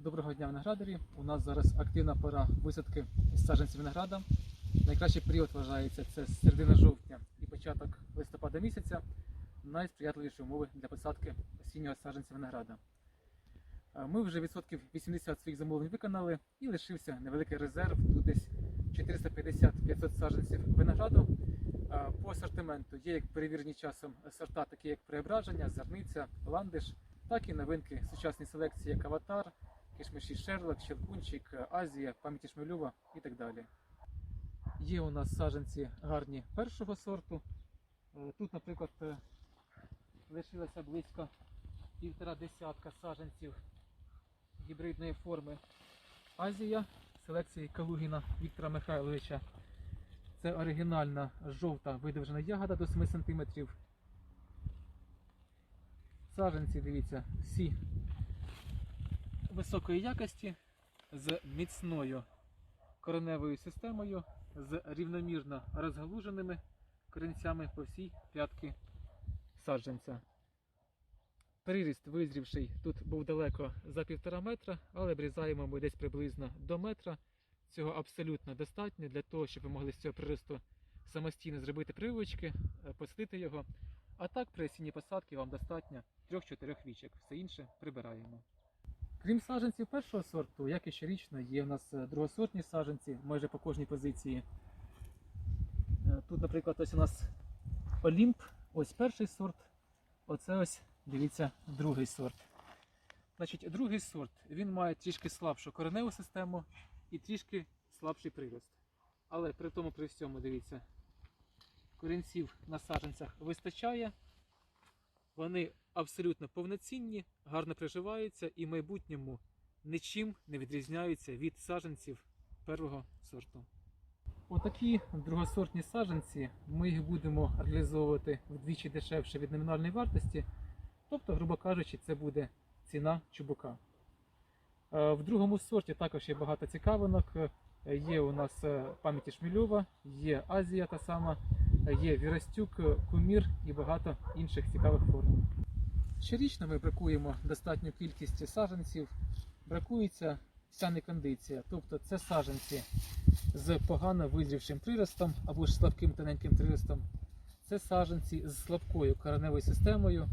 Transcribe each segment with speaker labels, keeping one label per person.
Speaker 1: Доброго дня, виноградарі. У нас зараз активна пора висадки саджанців винограда. Найкращий період вважається це середина жовтня і початок листопада місяця. Найсприятливіші умови для посадки осіннього саджанця винограда. Е, Ми вже відсотків 80 своїх замовлень виконали і лишився невеликий резерв. Тут десь 450-500 саджанців винограду. Е, По асортименту є як перевірені часом сорта, такі як преображення, зерниця, ландиш, так і новинки сучасні селекції, як аватар, кишмиші Шерлок, Щелкунчик, Азія, пам'яті Шмелюва і так далі. Є у нас саджанці гарні першого сорту. Е, Тут, наприклад, е, лишилося близько півтора десятка саджанців гібридної форми Азія селекції Калугіна Віктора Михайловича. Це оригінальна жовта видовжена ягода до 7 см. Саджанці, дивіться, всі високої якості з міцною кореневою системою, з рівномірно розгалуженими корінцями по всій п'ятки саджанця. Приріст визрівший тут був далеко за півтора метра, але обрізаємо ми десь приблизно до метра. Цього абсолютно достатньо для того, щоб ви могли з цього приросту самостійно зробити прививочки, е, посадити його. А так при осінній посадці вам достатньо 3-4 вічок. Все інше прибираємо. Крім саджанців першого сорту, як і щорічно, є у нас е, другосортні саджанці майже по кожній позиції. Е, Тут, наприклад, ось у нас Олімп, ось перший сорт, оце ось, дивіться, другий сорт. Значить, другий сорт він має трішки слабшу кореневу систему і трішки слабший прирост. Але при тому при всьому, дивіться, корінців на саджанцях вистачає. Вони абсолютно повноцінні, гарно приживаються і в майбутньому нічим не відрізняються від саджанців первого сорту. Отакі другосортні саджанці ми їх будемо реалізовувати вдвічі дешевше від номінальної вартості. Тобто, грубо кажучи, це буде ціна чубука. Е, В другому сорті також є багато цікавинок. Е, Є у нас е, пам'яті Шмельова, є Азія та сама, є Вірастюк, Кумір і багато інших цікавих форм. Щорічно ми бракуємо достатню кількість саджанців. Бракується вся некондиція, тобто це саджанці з погано визрівшим приростом або ж слабким тоненьким приростом. Це саджанці з слабкою кореневою системою,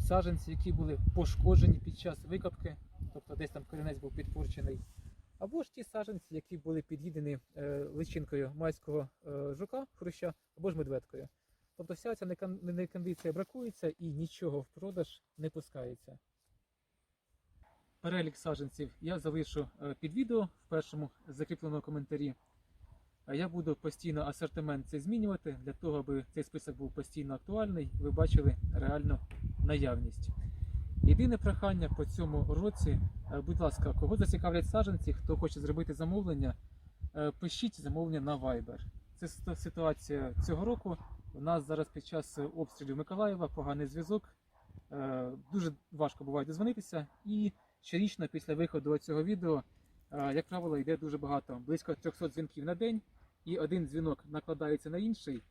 Speaker 1: саджанці, які були пошкоджені під час викопки, тобто десь там корінець був підпорчений. Або ж ті саджанці, які були під'їдені е, личинкою майського е, жука, хруща, або ж медведкою. Тобто вся ця некон- некондиція бракується і нічого в продаж не пускається. Перелік саджанців я залишу е, під відео в першому закріпленому коментарі. Я буду постійно асортимент цей змінювати для того, аби цей список був постійно актуальний, ви бачили реальну наявність. Єдине прохання по цьому році, е, будь ласка, кого зацікавлять саджанці, хто хоче зробити замовлення, е, пишіть замовлення на Viber. Це ситуація цього року. У нас зараз під час обстрілів Миколаєва поганий зв'язок. Е, Дуже важко буває дозвонитися. І щорічно після виходу цього відео, як правило, йде дуже багато, близько 300 дзвінків на день, і один дзвінок накладається на інший.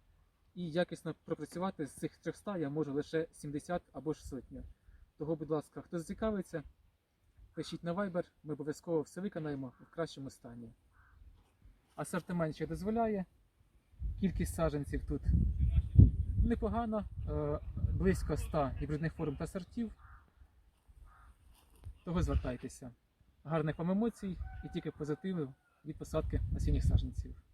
Speaker 1: І якісно пропрацювати з цих 300 я можу лише 70 або ж сотню. Того, будь ласка, хто зацікавиться, пишіть на Viber, ми обов'язково все виконаємо в кращому стані. Асортимент ще дозволяє. Кількість саджанців тут непогана, е, близько 100 гібридних форм та сортів. Того звертайтеся. Гарних вам емоцій і тільки позитивів від посадки осінніх саджанців.